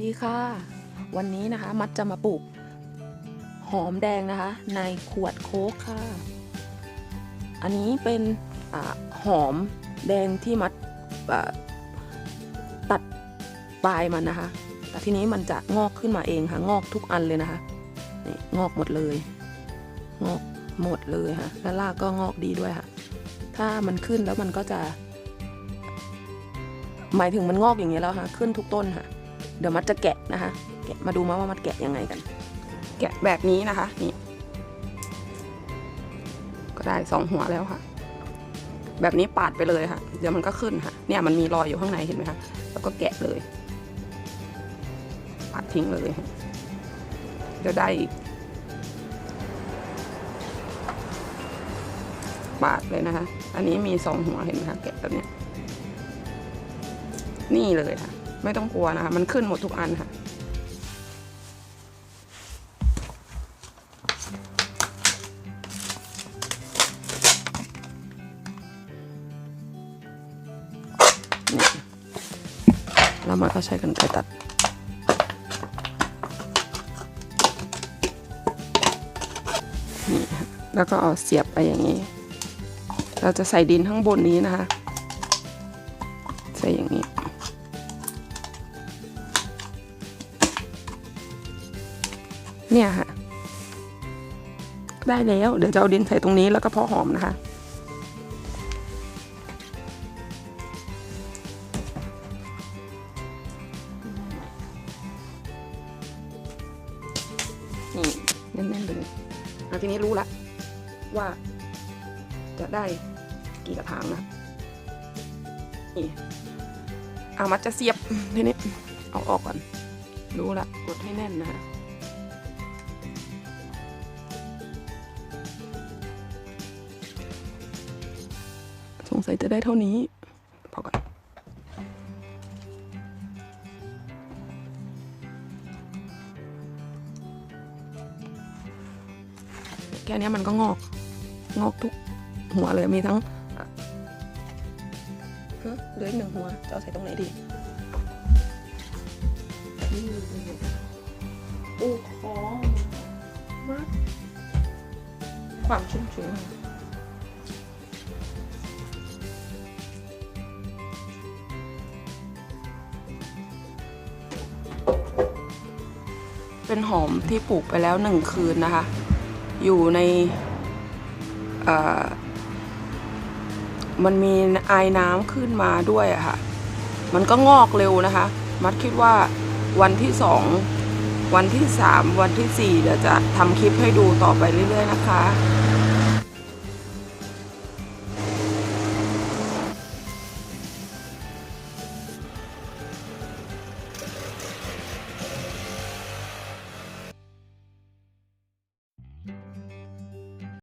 ดีค่ะ วันนี้นะคะ มัดจะมาปลูก หอมแดงนะคะ ในขวดโค้กค่ะ อันนี้เป็นอหอมแดงที่มัดตัดปลายมันนะคะ แต่ทีนี้มันจะงอกขึ้นมาเองค่ะ งอกทุกอันเลยนะคะนี่งอกหมดเลย งอกหมดเลยค่ะ แล้วรากก็งอกดีด้วยค่ะ ถ้ามันขึ้นแล้วมันก็จะ หมายถึงมันงอกอย่างนี้แล้วค่ะ ขึ้นทุกต้นค่ะ เดี๋ยวมัดจะแกะนะคะ แกะมาดูมาว่ามัดแกะยังไงกัน แกะแบบนี้นะคะนี่ก็ได้สองหัวแล้วค่ะ แบบนี้ปาดไปเลยค่ะ เดี๋ยวมันก็ขึ้นค่ะ เนี่ยมันมีรอยอยู่ข้างในเห็นไหมคะแล้วก็แกะเลย ปาดทิ้งเลยค่ะเดี๋ยวได้อีกปาดเลยนะคะ อันนี้มีสองหัวเห็นไหมคะแกะแบบเนี้ย นี่เลยค่ะ ไม่ต้องกลัวนะคะ มันขึ้นหมดทุกอันค่ะ แล้วมันก็ใช้กันไกรตัดนี่ค่ะแล้วก็เอาเสียบไปอย่างนี้ เราจะใส่ดินข้างบนนี้นะคะ ใส่อย่างนี้ เนี่ยค่ะ ได้แล้ว เดี๋ยวจะเอาดินใส่ตรงนี้แล้วก็เพาะหอมนะคะนี่แน่นๆเลยอะทีนี้รู้ละว่าจะได้กี่กระถางนะนี่เอามัดจะเสียบทีนี้เอาออกก่อน รู้ละกดให้แน่นนะ สงสัยจะได้เท่านี้พอก่อนแค่นี้มันก็งอก งอกทุกหัวเลยมีทั้งเหลืออีกหนึ่งหัว จะเอาใส่ตรงไหนดีนี่ปลูกของมัดความชุ่มชื้น นหอมที่ปลูกไปแล้วหนึ่งคืนนะคะ อยู่ในมันมีไอน้ำขึ้นมาด้วยอะค่ะ มันก็งอกเร็วนะคะ มัดคิดว่าวันที่สองวันที่สามวันที่สี่เดี๋ยวจะทำคลิปให้ดูต่อไปเรื่อย ๆ นะคะ